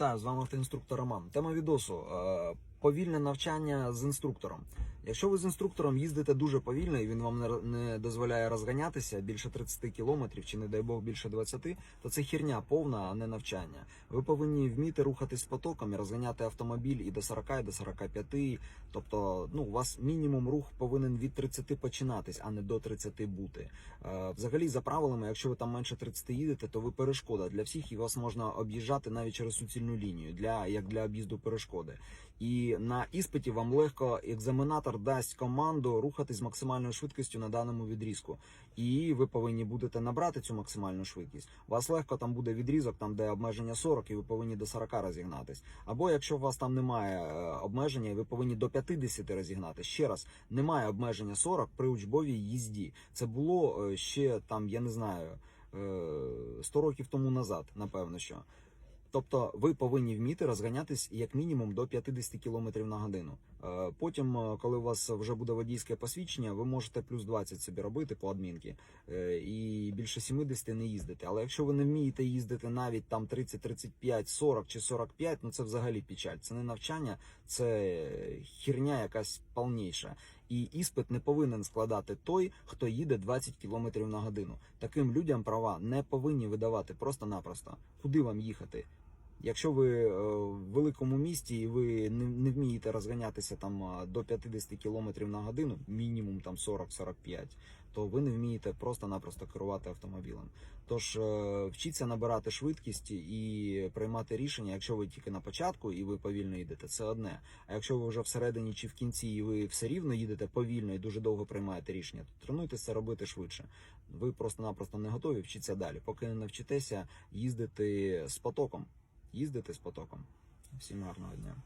Вітаю, з вами автоінструктор Роман. Тема відосу е, повільне навчання з інструктором. Якщо ви з інструктором їздите дуже повільно і він вам не, дозволяє розганятися більше 30 км чи, не дай Бог, більше 20, то це херня повна, а не навчання. Ви повинні вміти рухатись потоком і розганяти автомобіль і до 40, і до 45. Тобто, ну, у вас мінімум рух повинен від 30 починатись, а не до 30 бути. Е, Взагалі, за правилами, якщо ви там менше 30 їдете, то ви перешкода для всіх і вас можна об'їжджати навіть через суцільну лінію, для як для об'їзду перешкоди. І на іспиті вам легко екзаменатор дасть команду рухатись з максимальною швидкістю на даному відрізку. І ви повинні будете набрати цю максимальну швидкість. У вас легко там буде відрізок, там де обмеження 40, і ви повинні до 40 розігнатись. Або якщо у вас там немає е, обмеження, і ви повинні до 50 розігнати. Ще раз, немає обмеження 40 при учбовій їзді. Це було е, ще там, я не знаю, е, 100 років тому назад, напевно, що. Тобто ви повинні вміти розганятись як мінімум до 50 км на годину. Е, Потім, е, коли у вас вже буде водійське посвідчення, ви можете плюс 20 собі робити по адмінки е, і більше 70 не їздити. Але якщо ви не вмієте їздити навіть там 30, 35, 40 чи 45, ну це взагалі печаль. Це не навчання, це херня якась повніша. І іспит не повинен складати той, хто їде 20 км на годину. Таким людям права не повинні видавати просто-напросто. Куди вам їхати? Якщо ви е, в великому місті і ви не, вмієте розганятися там до 50 км на годину, мінімум там 40-45, то ви не вмієте просто-напросто керувати автомобілем. Тож е, вчіться набирати швидкість і приймати рішення. Якщо ви тільки на початку і ви повільно їдете, це одне. А якщо ви вже всередині чи в кінці, і ви все рівно їдете повільно і дуже довго приймаєте рішення, то тренуйтесь це робити швидше. Ви просто-напросто не готові, вчіться далі. Поки не навчитеся їздити з потоком. Їздити з потоком. Всім гарного дня.